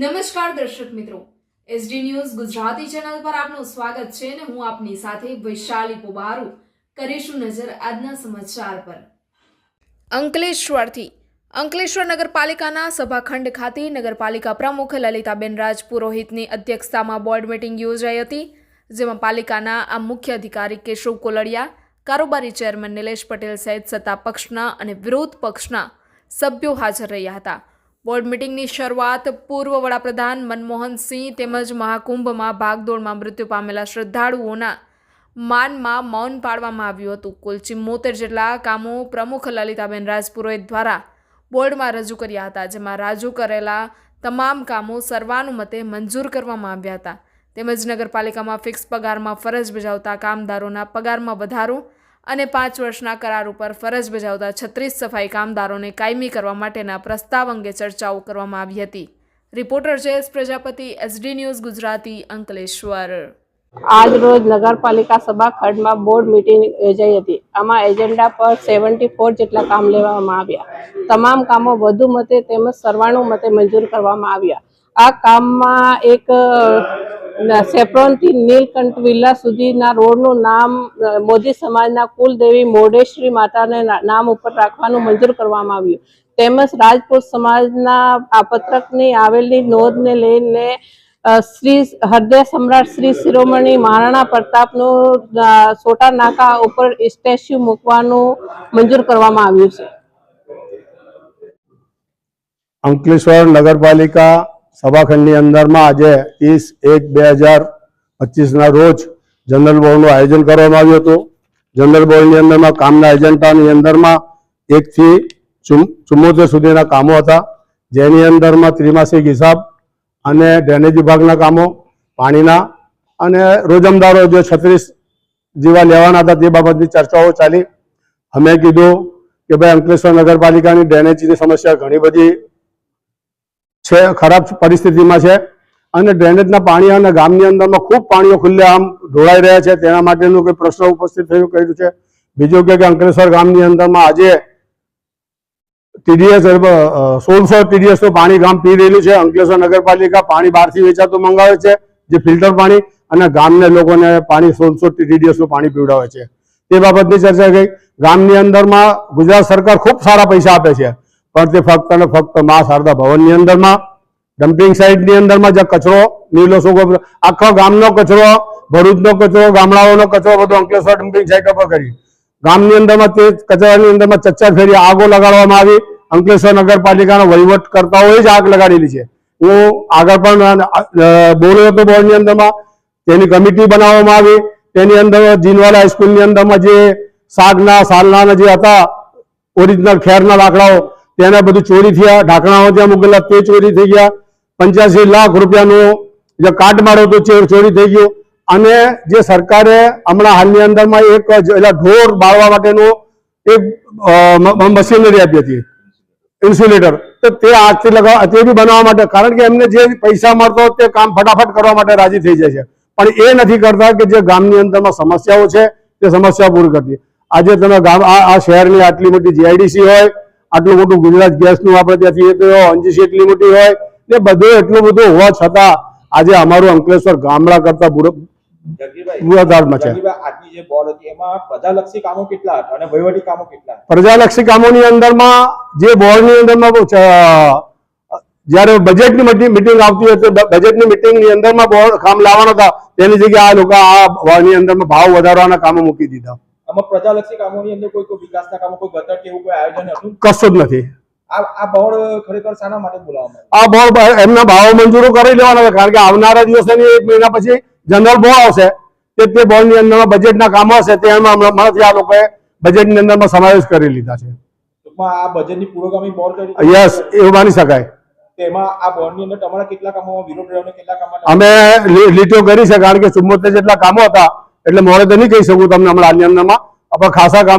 નમસ્કાર દર્શક મિત્રો. એસડી ન્યૂઝ ગુજરાતી ચેનલ પર આપનું સ્વાગત છે અને હું આપની સાથે વૈશાલી પોબારુ કરીશું નજર આજના સમાચાર પર. અંકલેશ્વરથી અંકલેશ્વર નગરપાલિકાના સભાખંડ ખાતે નગરપાલિકા પ્રમુખ લલિતાબેન રાજ પુરોહિતની અધ્યક્ષતામાં બોર્ડ મીટિંગ યોજાઈ હતી, જેમાં પાલિકાના આ મુખ્ય અધિકારી કેશવ કોલડિયા, કારોબારી ચેરમેન નિલેશ પટેલ સહિત સત્તા પક્ષના અને વિરોધ પક્ષના સભ્યો હાજર રહ્યા હતા. બોર્ડ મીટિંગની શરૂઆત પૂર્વ વડાપ્રધાન મનમોહનસિંહ તેમજ મહાકુંભમાં ભાગદોડમાં મૃત્યુ પામેલા શ્રદ્ધાળુઓના માનમાં મૌન પાડવામાં આવ્યું હતું. કુલ ચિમ્મોતેર જેટલા કામો પ્રમુખ લલિતાબેન રાજપુરોહિત દ્વારા બોર્ડમાં રજૂ કર્યા હતા, જેમાં રાજુ કરેલા તમામ કામો સર્વાનુમતે મંજૂર કરવામાં આવ્યા હતા. તેમજ નગરપાલિકામાં ફિક્સ પગારમાં ફરજ બજાવતા કામદારોના પગારમાં વધારો અને પાંચ વર્ષના કરાર ઉપર ફરજ બજાવતા છત્રીસ સફાઈ કામદારોને કાયમી કરવા માટેના પ્રસ્તાવ અંગે ચર્ચાઓ કરવામાં આવી હતી. Reporter Jayesh Prajapati SD news Gujarati, Ankleshwar. આજ રોજ નગરપાલિકા સભા ખંડમાં બોર્ડ મીટિંગ યોજાઈ હતી. આમાં એજન્ડા પર સેવન્ટી ફોર જેટલા કામ લેવામાં આવ્યા. તમામ કામો વધુ મતે તેમજ સર્વાણુમતે મંજૂર કરવામાં આવ્યા. આ કામમાં એક સેફ્રોનથી નીલકંઠ વિલ્લા સુધીના રોડનું નામ મોદી સમાજના કુલદેવી મોઢેશ્વરી માતાને નામ ઉપર રાખવાનું મંજૂર કરવામાં આવ્યું. તેમજ રાજપૂત સમાજના આ પત્રકની આવેલી નોંધને લઈને શ્રી હૃદય સમ્રાટ શ્રી શિરોમણી મહારાણા પ્રતાપનું સોટા નાકા ઉપર સ્ટેચ્યુ મૂકવાનું મંજૂર કરવામાં આવ્યું છે. અંકલેશ્વર નગરપાલિકા સભાખંડની અંદરમાં આજે ત્રીસ એક બે હજાર પચીસના રોજ જનરલ બોર્ડનું આયોજન કરવામાં આવ્યું હતું. જનરલ બોર્ડની અંદરમાં કામના એજન્ડાની અંદરમાં એકથી ચુમ- ચુમ્મોતેર સુધીના કામો હતા. જેની અંદરમાં ત્રિમાસિક હિસાબ અને ડ્રેનેજ વિભાગના કામો, પાણીના અને રોજમદારો જે છત્રીસ જેવા લેવાના હતા તે બાબતની ચર્ચાઓ ચાલી. અમે કીધું કે ભાઈ અંકલેશ્વર નગરપાલિકાની ડ્રેનેજની સમસ્યા ઘણી બધી છે, ખરાબ પરિસ્થિતિમાં છે. અને ડ્રેનેજના પાણી અને ગામની અંદરમાં ખૂબ પાણીઓ ખુલ્લે આમ ઢોળાઈ રહ્યા છે. તેના માટેનું કોઈ પ્રશ્ન ઉપસ્થિત થયું કર્યું છે. બીજું કે અંકલેશ્વર ગામની અંદરમાં આજે ટીડીએસ સોળસો ટીડીએસનું પાણી ગામ પી રહેલું છે. અંકલેશ્વર નગરપાલિકા પાણી બહારથી વેચાતું મંગાવે છે, જે ફિલ્ટર પાણી, અને ગામને લોકોને પાણી સોળસો ટીડીએસનું પાણી પીવડાવે છે. તે બાબતની ચર્ચા ગઈ. ગામની અંદરમાં ગુજરાત સરકાર ખૂબ સારા પૈસા આપે છે. પણ તે ફક્ત અને ફક્ત મા શારદા ભવનની અંદરમાં ડમ્પિંગ સાઇટની અંદરમાં જે કચરો, નીલો સૂકો આખો ગામનો કચરો, ભરૂચનો કચરો, ગામડાઓનો કચરો બધો અંકલેશ્વર ડમ્પિંગ સાઇટ ઉપર કરી. ગામની અંદરમાં તે કચરાની અંદરમાં ચચ્ચર ફેરી આગો લગાડવામાં આવી. અંકલેશ્વર નગરપાલિકાનો વહીવટ કરતાઓએ જ આગ લગાડેલી છે. હું આગળ પણ બોલ્યો હતો બોર્ડની અંદરમાં. તેની કમિટી બનાવવામાં આવી. તેની અંદર જીનવાલા હાઈસ્કૂલની અંદરમાં જે સાગના, સાલના જે હતા, ઓરિજિનલ ખેરના લાકડાઓ તેને બધું ચોરી થયા, ઢાંકણાઓ ત્યાં મૂકેલા, તે ચોરી થઈ ગયા. પંચ્યાસી લાખ રૂપિયાનું જે મારો હતો, તે ચોરી થઈ ગયું. અને જે સરકારે હમણાં હાલની અંદરમાં એક એટલે ઢોર બાળવા માટેનું એક મશીનરી આપી હતી. ઇન્સ્યુલેટર. તો તે આજથી લગાવ તે બી બનાવવા માટે, કારણ કે એમને જે પૈસા મળતો તે કામ ફટાફટ કરવા માટે રાજી થઈ જાય છે. પણ એ નથી કરતા કે જે ગામની અંદરમાં સમસ્યાઓ છે, તે સમસ્યા પૂરી કરતી. આજે તમે ગામ, આ શહેરની આટલી મોટી જીઆઈડીસી હોય આટલું મોટું ગુજરાત ગેસનું આપણે ત્યાંથી એક એનજીસી એટલી મોટી હોય ને બધું એટલું બધું હોવા છતાં આજે અમારું અંકલેશ્વર ગામડા કરતા હતી પ્રજાલક્ષી હતા હતા? કામોની અંદરમાં જે બોર્ડની અંદરમાં જયારે બજેટની મિટિંગ આવતી હોય તો બ- બજેટની મિટિંગની અંદરમાં બોર્ડ કામ લાવવાના હતા. તેની જગ્યાએ આ લોકો આ બોર્ડની અંદરમાં ભાવ વધારવાના કામો મૂકી દીધા. આમાં પ્રજાલક્ષી કામોની અંદર કોઈ કોઈ વિકાસના કામો કોઈ ગટર કે એવું કોઈ આયોજન હતું કશું જ નથી. આ આ બોર્ડ ખરેખર શાના માટે બોલાવવામાં આ બોર્ડ એમના ભાવો મંજૂરો કરી લેવાના છે કારણ કે આવનારા દિવસોની એક મહિના પછી જનરલ બોર્ડ આવશે. તે તે બોર્ડની અંદરમાં બજેટના કામો હશે તેમાં હમણાંથી આ લોકોએ બજેટની અંદરમાં સમાવેશ કરી લીધા છે. આ બજેટની પુરોગામી બોર્ડ કરી યસ એવું માની શકાય. તેમાં આ બોર્ડની અંદર તમારા કેટલા કામોમાં વિરોધ રહ્યો કેટલા કામમાં અમે લીટીઓ કરી છે કારણ કે ચુમ્મોતેર જેટલા કામો હતા એટલે મોડે તો નહીં કહી શકું તમને હમણાં અન્યમાં આપણે ખાસા કામ